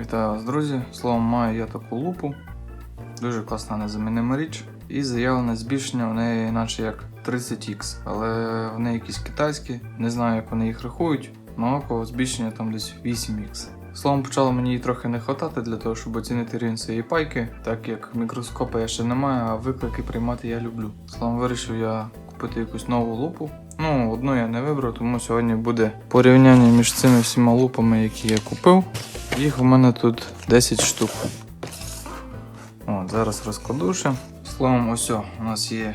Вітаю вас, друзі. Словом, маю я таку лупу. Дуже класна незамінима річ. І заявлене збільшення в неї, наче як 30х, але вони якісь китайські, не знаю, як вони їх рахують. На око збільшення там десь 8х. Словом, почало мені її трохи не хватати для того, щоб оцінити рівень цієї пайки, так як мікроскопа я ще не маю, а виклики приймати я люблю. Словом, вирішив я купити якусь нову лупу. Ну, одну я не вибрав, тому сьогодні буде порівняння між цими всіма лупами, які я купив. Їх у мене тут 10 штук. От, зараз розкладу ще. Словом, ось у нас є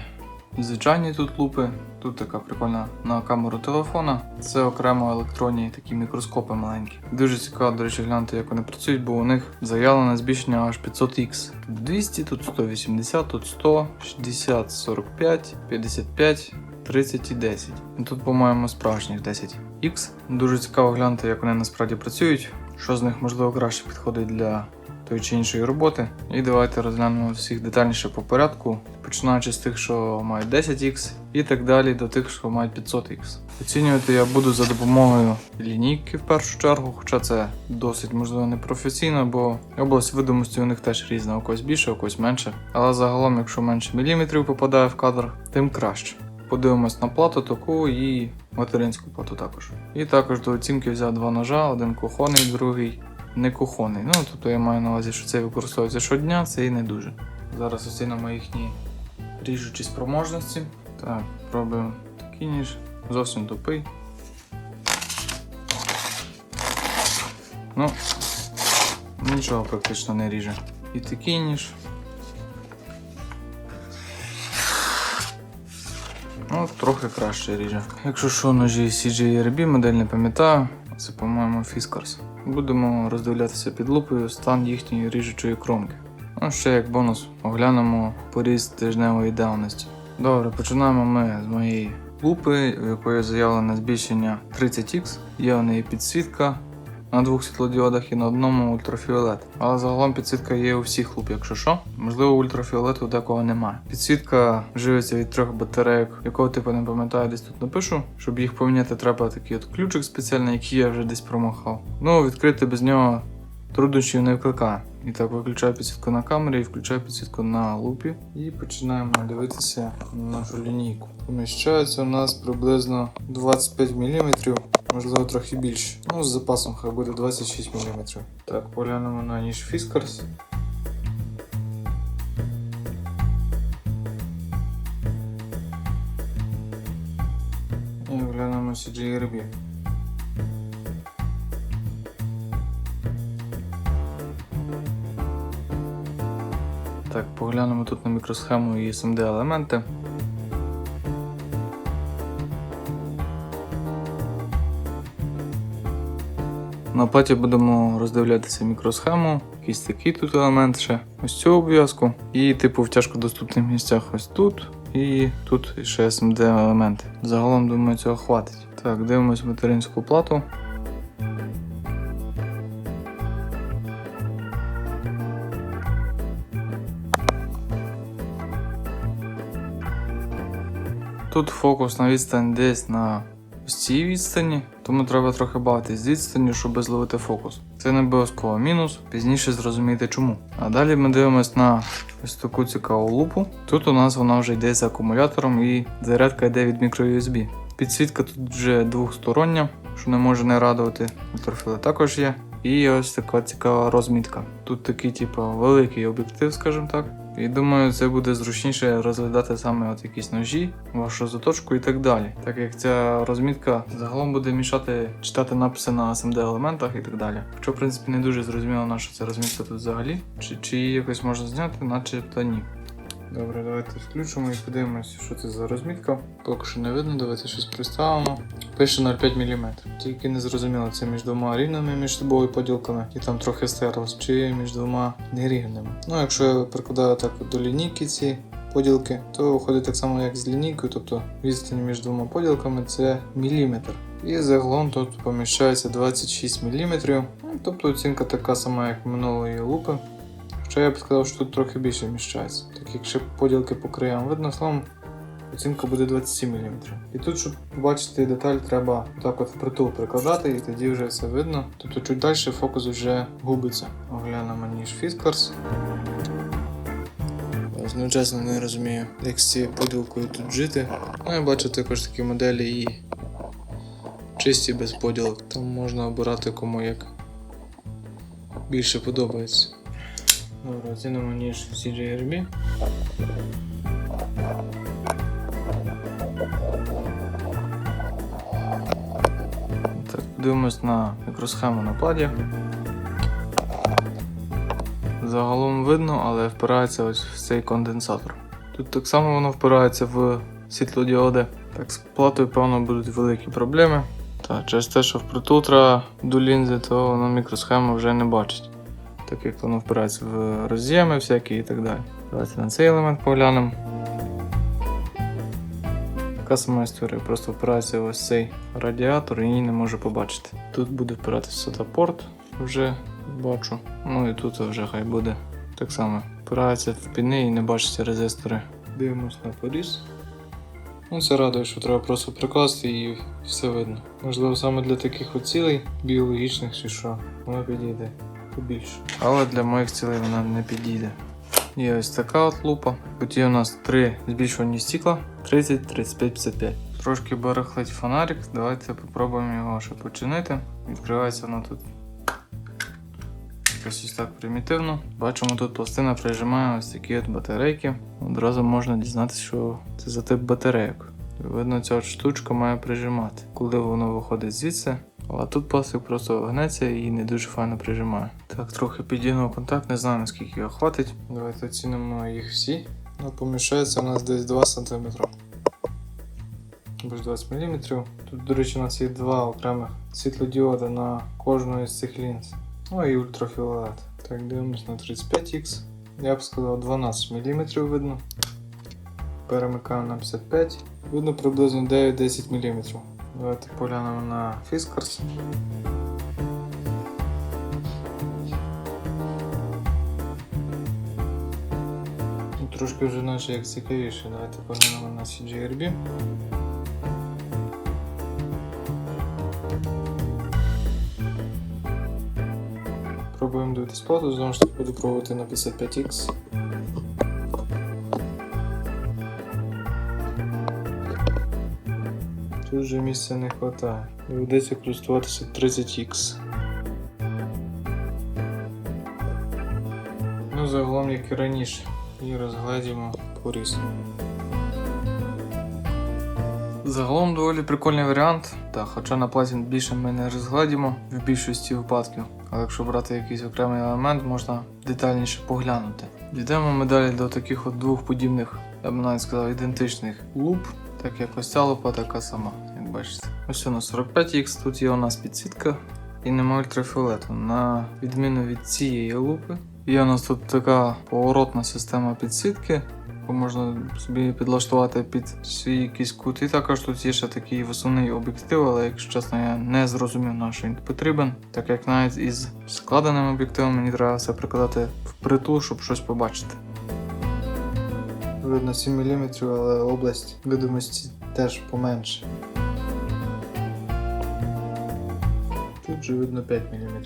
звичайні тут лупи. Тут така прикольна на камеру телефона. Це окремо електронні такі мікроскопи маленькі. Дуже цікаво, до речі, глянути, як вони працюють, бо у них заявлене збільшення аж 500х. Тут 200, тут 180, тут 100, 60, 45, 55, 30 і 10. І тут, по-моєму, справжніх 10х. Дуже цікаво глянути, як вони насправді працюють, що з них можливо краще підходить для тої чи іншої роботи. І давайте розглянемо всіх детальніше по порядку, починаючи з тих, що мають 10х, і так далі до тих, що мають 500х. Оцінювати я буду за допомогою лінійки в першу чергу, хоча це досить можливо не професійно, бо область видимості у них теж різна, у когось більше, у когось менше. Але загалом, якщо менше міліметрів попадає в кадр, тим краще. Подивимось на плату таку і материнську плату також. І також до оцінки взяв два ножа, один кухонний, другий не кухонний. Ну, тобто я маю на увазі, що цей використовується щодня, це і не дуже. Зараз оцінимо їхні ріжучі спроможності. Так, пробуємо такий ніж. Зовсім тупий. Ну, нічого практично не ріже. І такий ніж. Ну, трохи краще ріже. Якщо що, ножі CJRB, модель не пам'ятаю, це, по-моєму, Fiskars. Будемо роздивлятися під лупою стан їхньої ріжучої кромки. Ну, ще як бонус, оглянемо поріз тижневої давності. Добре, починаємо ми з моєї лупи, в якої заявлене збільшення 30х. Є в неї підсвітка на двох світлодіодах і на одному ультрафіолет. Але загалом підсвітка є у всіх луп, якщо що. Можливо, ультрафіолету декого немає. Підсвітка живиться від трьох батарейок, якого типу не пам'ятаю, десь тут напишу. Щоб їх поміняти, треба такий от ключик спеціальний, який я вже десь промахав. Ну, відкрити без нього труднощів не викликає. І так виключаю підсвітку на камері і включаю підсвітку на лупі. І починаємо дивитися на нашу лінійку. Поміщається у нас приблизно 25 мм, можливо трохи більше. Ну, з запасом хай буде 26 мм. Так, поглянемо на ніж Fiskars. І глянемо CJRB. Так, поглянемо тут на мікросхему і SMD елементи. На платі будемо роздивлятися мікросхему, якийсь такий тут елемент ще, ось цю обв'язку, і типу в тяжкодоступних місцях ось тут, і тут ще SMD елементи. Загалом, думаю, цього хватить. Так, дивимось материнську плату. Тут фокус на відстань десь на ось цій відстані, тому треба трохи бавитись з відстанню, щоб зловити фокус. Це не обов'язково мінус, пізніше зрозумієте чому. А далі ми дивимось на ось таку цікаву лупу. Тут у нас вона вже йде з акумулятором і зарядка йде від мікро-USB. Підсвітка тут вже двохстороння, що не може не радувати. Ультрафіолет також є. І ось така цікава розмітка. Тут такий, типу, великий об'єктив, скажімо так. І думаю, це буде зручніше розглядати саме от якісь ножі, вашу заточку і так далі. Так як ця розмітка загалом буде мішати читати написи на SMD елементах і так далі. Хоча, в принципі, не дуже зрозуміло, на що ця розмітка тут взагалі, чи, чи її якось можна зняти, начебто ні. Добре, давайте включимо і подивимося, що це за розмітка. Поки що не видно, давайте щось приставимо. Пише 0,5 мм. Тільки не зрозуміло, це між двома рівними між собою поділками, і там трохи стерлось, чи між двома нерівними. Ну, якщо я прикладаю так до лінійки ці поділки, то виходить так само, як з лінійкою, тобто відстань між двома поділками це міліметр. І загалом тут поміщається 26 мм. Ну, тобто оцінка така сама, як минулої лупи. Хоча я б сказав, що тут трохи більше вміщається. Так якщо поділки по краям видно, словом, оцінка буде 27 мм. І тут, щоб побачити деталь, треба так от впритул прикладати, і тоді вже все видно. Тобто чуть далі фокус вже губиться. Оглянемо ніж Fiskars. Ну, чесно, не розумію, як з цією поділкою тут жити. Ну, я бачу також такі моделі і чисті без поділок. Там можна обирати кому як більше подобається. Добре, оцінимо ніж CJRB. Так, подивимось на мікросхему на платі. Загалом видно, але впирається ось в цей конденсатор. Тут так само воно впирається в світлодіоди. Так, з платою, певно, будуть великі проблеми. Та через те, що впритул треба до лінзи, то воно мікросхему вже не бачить. Так як воно впирається в роз'єми всякі і так далі. Давайте на цей елемент поглянемо. Така сама історія, просто впирається ось цей радіатор і не може побачити. Тут буде впиратися сюди порт, вже бачу. Ну і тут вже хай буде. Так само впирається в піни і не бачиться резистори. Дивимось на поріз. Ну, це радує, що треба просто прикласти і все видно. Можливо, саме для таких от цілей біологічних чи що, воно підійде побільше. Але для моїх цілей вона не підійде. Є ось така от лупа. Тут є у нас три збільшувані стекла 30, 35, 55. Трошки барахлить фонарик. Давайте попробуємо його ще починити. Відкривається воно тут. Ось так примітивно. Бачимо, тут пластина прижимає ось такі от батарейки. Одразу можна дізнатися, що це за тип батарейок. Видно, ця штучка має прижимати, коли воно виходить звідси. А тут пластик просто гнеться і не дуже файно прижимає. Так, трохи підігнув контакт, не знаю наскільки його хватить. Давайте оцінимо їх всі. Ну, поміщається у нас десь 2 см. Або 20 мм. Тут, до речі, у нас є два окремих світлодіоди на кожну із цих лінз. Ну і ультрафіолет. Так, дивимось на 35X. Я б сказав 12 мм видно. Перемикаємо на 55. Видно приблизно 9-10 мм. Давайте поглянемо на Fiskars. Ну, Трошки вже наче як цікавіше. Давайте поглянемо на CJRB. Пробуємо дивитись плату, знову ж таки буду пробувати на 55X. Тут вже місця не вистачає. Доведеться користуватися 30X. Ну, загалом, як і раніше. І розглядімо поріз. Загалом доволі прикольний варіант, та хоча на платі більше ми не розглядімо в більшості випадків. Але якщо брати якийсь окремий елемент, можна детальніше поглянути. Дійдемо ми далі до таких от двох подібних, я б навіть сказав, ідентичних луп, так як ось ця лупа така сама, як бачите. Ось у 45X, тут є у нас підсвітка і нема ультрафіолету. На відміну від цієї лупи, є у нас тут така поворотна система підсвітки, яку можна собі підлаштувати під свій якийсь кут. І також тут є ще такий висувний об'єктив, але якщо чесно, я не зрозумів, на що він потрібен, так як навіть із складеним об'єктивом мені треба все прикладати впритул, щоб щось побачити. Видно 7 мм, але область видимості теж поменше. Тут же видно 5 мм.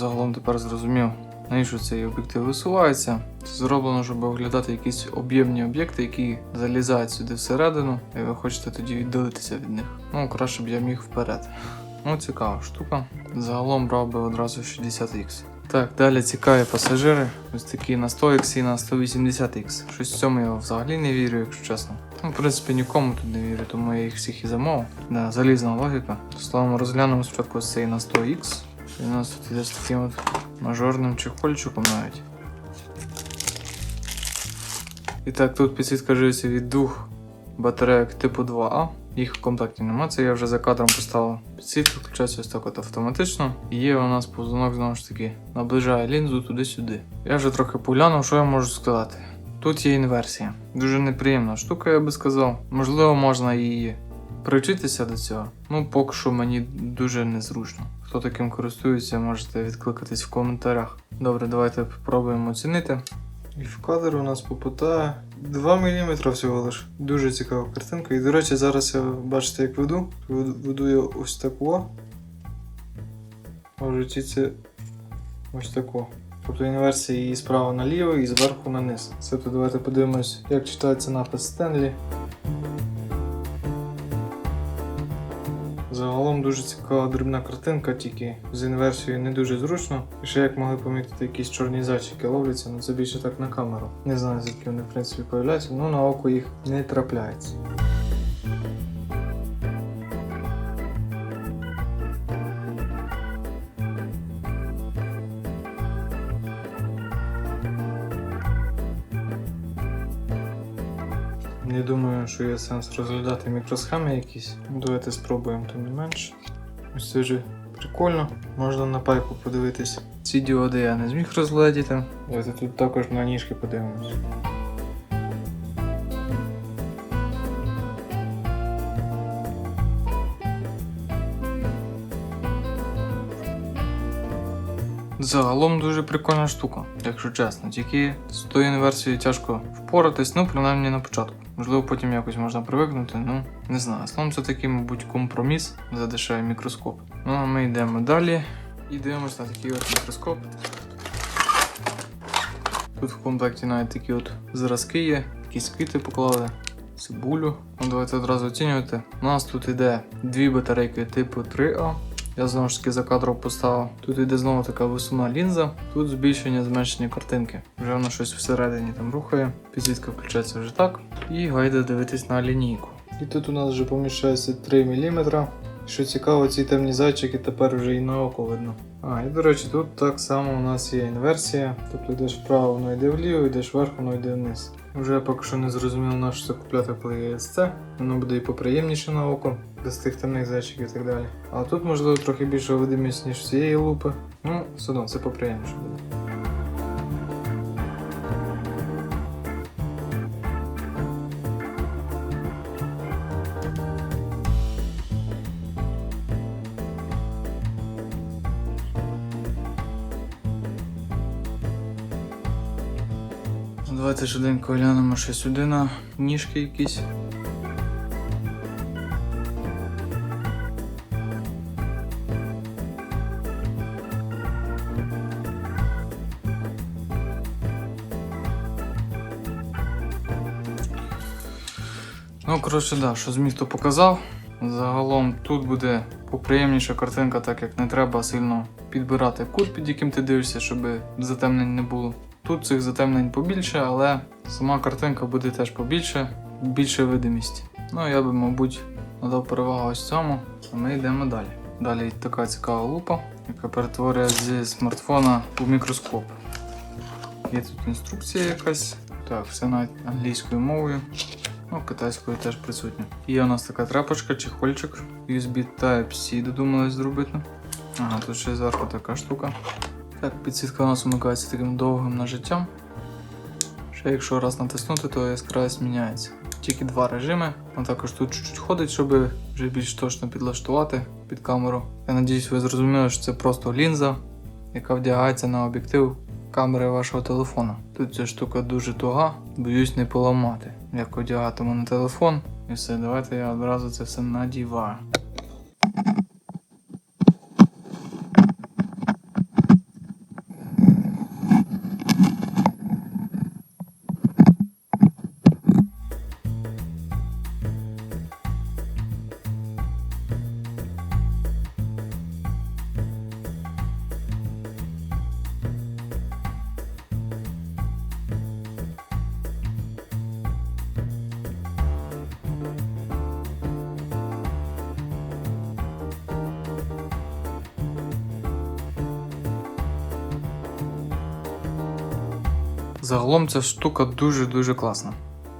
Загалом тепер зрозумів, навіщо цей об'єктив висувається. Це зроблено, щоб оглядати якісь об'ємні об'єкти, які залізають сюди всередину, і ви хочете тоді віддалитися від них. Ну, краще б я міг вперед. Ну, цікава штука. Загалом брав би одразу 60X. Так, далі цікаві пасажири. Ось такі на 100X і на 180X. Щось в цьому я взагалі не вірю, якщо чесно. Ну, в принципі, нікому тут не вірю, тому я їх всіх і замовив. Да, залізна логіка. Словом, розглянемо спочатку ось цей на 100X. У нас тут іде з таким от мажорним чехольчиком навіть. І так, тут підсвітка живиться від двох батарейок типу 2А. Їх в комплекті нема, це я вже за кадром поставив. Підсвітка включається ось так от автоматично. І є у нас повзунок знову ж таки наближає лінзу туди-сюди. Я вже трохи поглянув, що я можу сказати. Тут є інверсія. Дуже неприємна штука, я би сказав. Можливо, можна її привчитися до цього. Ну, поки що мені дуже незручно. Хто таким користується, можете відкликатись в коментарях. Добре, давайте спробуємо оцінити. І в кадр у нас попитає 2 мм всього лиш. Дуже цікава картинка. І, до речі, зараз я бачите, як веду. Веду я ось таку. А в це ось таку. Тобто інверсія її справа наліво і зверху на низ. Тобто давайте подивимось, як читається напис Стенлі. Дуже цікава дрібна картинка, тільки з інверсією не дуже зручно. І ще як могли помітити, якісь чорні зайчики ловляться, ну це більше так на камеру. Не знаю, звідки вони в принципі появляються, але на око їх не трапляється. Не думаю, що є сенс розглядати мікросхеми якісь. Ну, Давайте спробуємо тим не менше. Ось це вже прикольно. Можна на пайку подивитись. Ці діоди я не зміг розглядіти. Давайте тут також на ніжки подивимось. Загалом дуже прикольна штука, якщо чесно. Тільки з тою інверсією тяжко впоратись, ну принаймні на початку. Можливо, потім якось можна привикнути, ну не знаю. Словом, це такий, мабуть, компроміс за дешевий мікроскоп. Ну а ми йдемо далі і дивимося на такий от мікроскоп. Тут в комплекті навіть такі от зразки є, якісь квіти поклали, цибулю. Ну, давайте одразу оцінювати. У нас тут іде дві батарейки типу 3А. Я знову ж таки за кадром поставив. Тут йде знову така висувна лінза, тут збільшення зменшення картинки. Вже воно щось всередині там рухає. Підсвітка включається вже так. І гайда дивитись на лінійку. І тут у нас вже поміщається 3 мм. Що цікаво, ці темні зайчики тепер вже і на око видно. А, і до речі, тут так само у нас є інверсія. Тобто йдеш вправо, воно йде вліво, йдеш вверх, воно йде вниз. Вже поки що не зрозуміло на що це купляти, коли СЦ. Воно буде і поприємніше на око, без тих темних зайчиків і так далі. А тут, можливо, трохи більше видимість, ніж цієї лупи. Ну, все це поприємніше буде. Давайте швиденько глянемо ще сюди на ніжки якісь. Ну, коротше, да, що зміг, то показав. Загалом тут буде поприємніша картинка, так як не треба сильно підбирати кут, під яким ти дивишся, щоб затемнень не було. Тут цих затемнень побільше, але сама картинка буде теж побільше, більше видимість. Ну, я би, мабуть, надав перевагу ось цьому, а ми йдемо далі. Далі така цікава лупа, яка перетворює зі смартфона у мікроскоп. Є тут інструкція якась. Так, все навіть англійською мовою. Ну, китайською теж присутня. Є у нас така трапочка, чехольчик, USB Type-C додумались зробити. Ага, тут ще зверху така штука. Так, підсвітка у нас вмикається таким довгим нажиттям. Ще якщо раз натиснути, то яскравість міняється. Тільки два режими. А також тут чуть-чуть ходить, щоб вже більш точно підлаштувати під камеру. Я надіюсь, ви зрозуміли, що це просто лінза, яка вдягається на об'єктив камери вашого телефона. Тут ця штука дуже туга, боюсь не поламати. Як одягатиму на телефон. І все, давайте я одразу це все надіваю. Загалом ця штука дуже-дуже класна.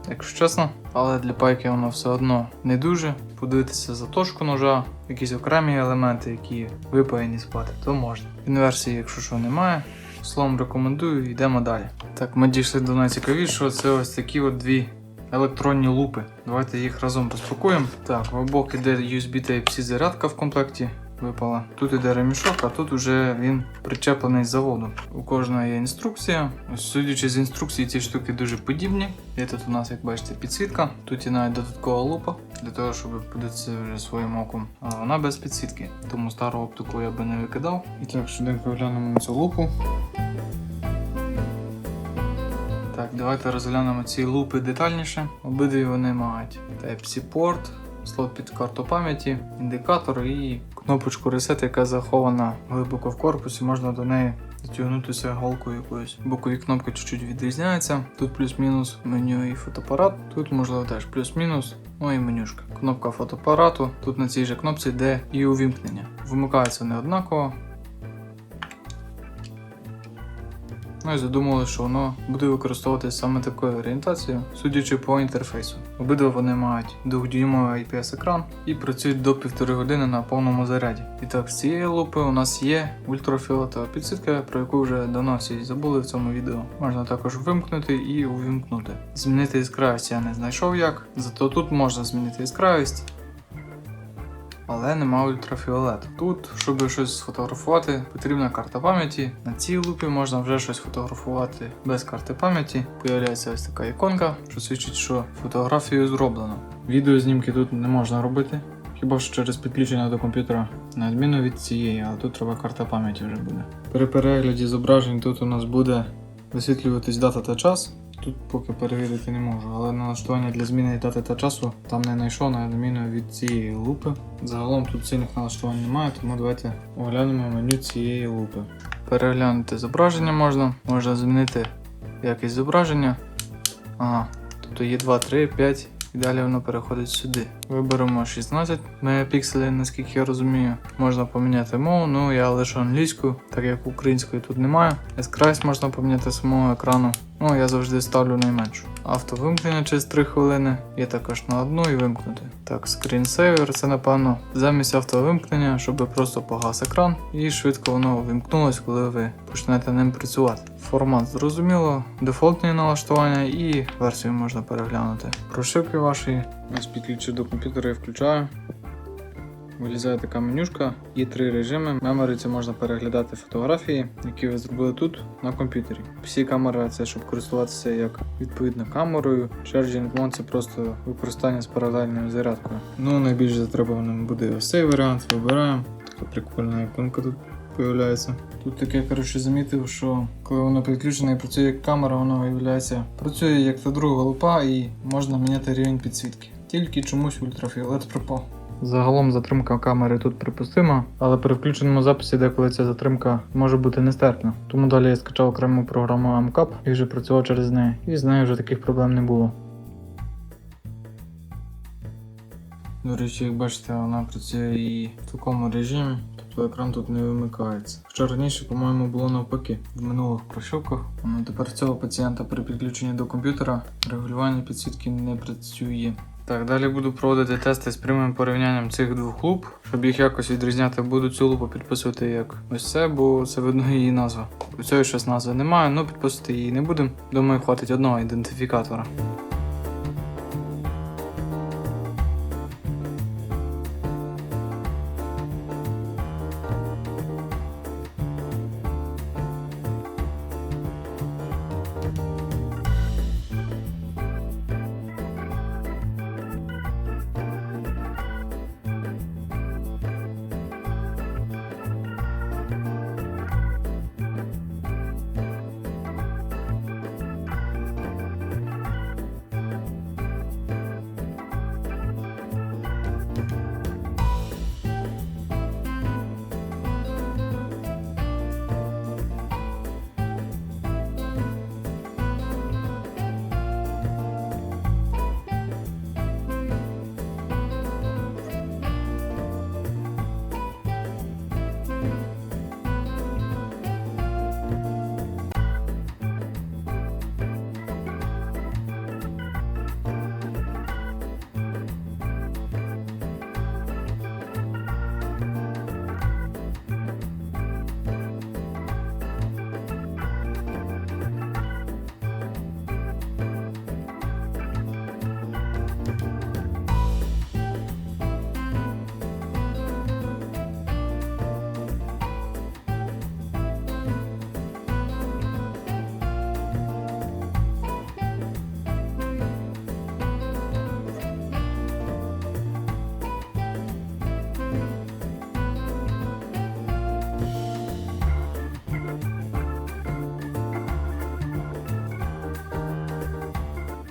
Якщо чесно, але для пайки воно все одно не дуже. Подивитися заточку ножа, якісь окремі елементи, які випаяні спати, то можна. Інверсії, якщо що, немає. Словом, рекомендую, йдемо далі. Так, ми дійшли до найцікавішого. Це ось такі от дві електронні лупи. Давайте їх разом розпакуємо. Так, в обох іде USB Type-C зарядка в комплекті. Випала. Тут іде ремішок, а тут уже він причеплений з заводу. У кожного є інструкція. Судячи з інструкції, ці штуки дуже подібні. Є тут у нас, як бачите, підсвітка. Тут є навіть додаткова лупа для того, щоб подивитися вже своїм оком. А вона без підсвітки, тому стару оптику я би не викидав. І так, швиденько глянемо цю лупу. Так, давайте розглянемо ці лупи детальніше. Обидві вони мають Type-C порт, слот під карту пам'яті, індикатор і кнопочку Reset, яка захована глибоко в корпусі, можна до неї дотягнутися голкою якоюсь. Бокові кнопки чуть-чуть відрізняються. Тут плюс-мінус меню і фотоапарат, тут можливо теж плюс-мінус. Ну і менюшка. Кнопка фотоапарату. Тут на цій же кнопці йде і увімкнення. Вимикаються не однаково. Ну і задумали, що воно буде використовуватися саме такою орієнтацією, судячи по інтерфейсу. Обидва вони мають 2-дюймовий IPS-екран і працюють до 1,5 години на повному заряді. І так, з цієї лупи у нас є ультрафіолетова підсвітка, про яку вже давно всі забули в цьому відео. Можна також вимкнути і увімкнути. Змінити яскравість я не знайшов як, зато тут можна змінити яскравість але нема ультрафіолету. Тут, щоб щось сфотографувати, потрібна карта пам'яті. На цій лупі можна вже щось фотографувати без карти пам'яті. Появляється ось така іконка, що свідчить, що фотографію зроблено. Відеознімки тут не можна робити. Хіба що через підключення до комп'ютера, на відміну від цієї, але тут треба карта пам'яті вже буде. При перегляді зображень тут у нас буде висвітлюватись дата та час. Тут поки перевірити не можу, але налаштування для зміни дати та часу там не знайшов, на відміну від цієї лупи. Загалом тут сильних налаштувань немає, тому давайте оглянемо меню цієї лупи. Переглянути зображення можна, можна змінити якість зображення. Ага, тобто є 2, 3, 5 і далі воно переходить сюди. Виберемо 16 мегапікселів, наскільки я розумію. Можна поміняти мову, ну я лише англійську, так як української тут немає. Яскравість можна поміняти самого екрану. Ну, я завжди ставлю найменшу. Автовимкнення через 3 хвилини. Є також на одну і вимкнути. Так, скрінсейвер це напевно замість автовимкнення, щоб просто погас екран і швидко воно вимкнулось, коли ви почнете ним працювати. Формат зрозуміло, дефолтні налаштування і версію можна переглянути. Прошивки ваші. Ось підключу до комп'ютера і включаю. Вилізає така менюшка, є три режими. Memory це можна переглядати фотографії, які ви зробили тут на комп'ютері. Всі камери це щоб користуватися як відповідно камерою. Charging Mode це просто використання з паралельною зарядкою. Ну найбільш затребуваним буде ось цей варіант. Вибираємо. Така прикольна іконка тут появляється. Тут таке коротше замітив, що коли воно підключене і працює як камера, воно виявляється працює як та друга лупа і можна міняти рівень підсвітки. Тільки чомусь ультрафіолет пропав. Загалом затримка камери тут припустима, але при включеному записі деколи ця затримка може бути нестерпна. Тому далі я скачав окрему програму AMCAP і вже працював через неї. І з нею вже таких проблем не було. До речі, як бачите, вона працює і в такому режимі, тобто екран тут не вимикається. Хоча раніше, по-моєму, було навпаки. В минулих прошивках. Ну, тепер цього пацієнта при підключенні до комп'ютера регулювання підсвітки не працює. Так, далі буду проводити тести з прямим порівнянням цих двох луп. Щоб їх якось відрізняти, буду цю лупу підписувати як ось це, бо це видно її назва. У цього щось назви немає, ну підписувати її не будемо. Думаю, хватить одного ідентифікатора.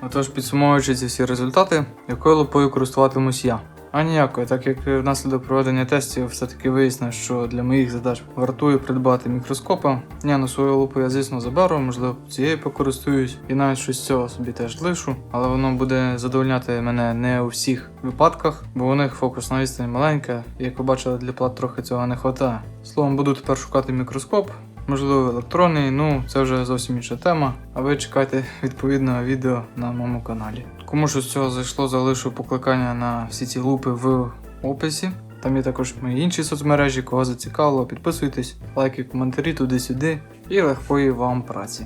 Отож, підсумовуючи ці всі результати, якою лупою користуватимусь я. А ніякою, так як внаслідок проведення тестів все-таки вияснилось, що для моїх задач вартує придбати мікроскопа. Я на свою лупу я, звісно, заберу, можливо, цією покористуюсь і навіть щось цього собі теж лишу, але воно буде задовольняти мене не у всіх випадках, бо у них фокусна відстань маленька, і як ви бачили, для плат трохи цього не вистачає. Словом, буду тепер шукати мікроскоп, можливо, електронний, ну це вже зовсім інша тема. А ви чекайте відповідного відео на моєму каналі. Кому що з цього зайшло, залишу покликання на всі ці лупи в описі. Там є також мої інші соцмережі, кого зацікавило, підписуйтесь, лайки, коментарі туди-сюди і легкої вам праці.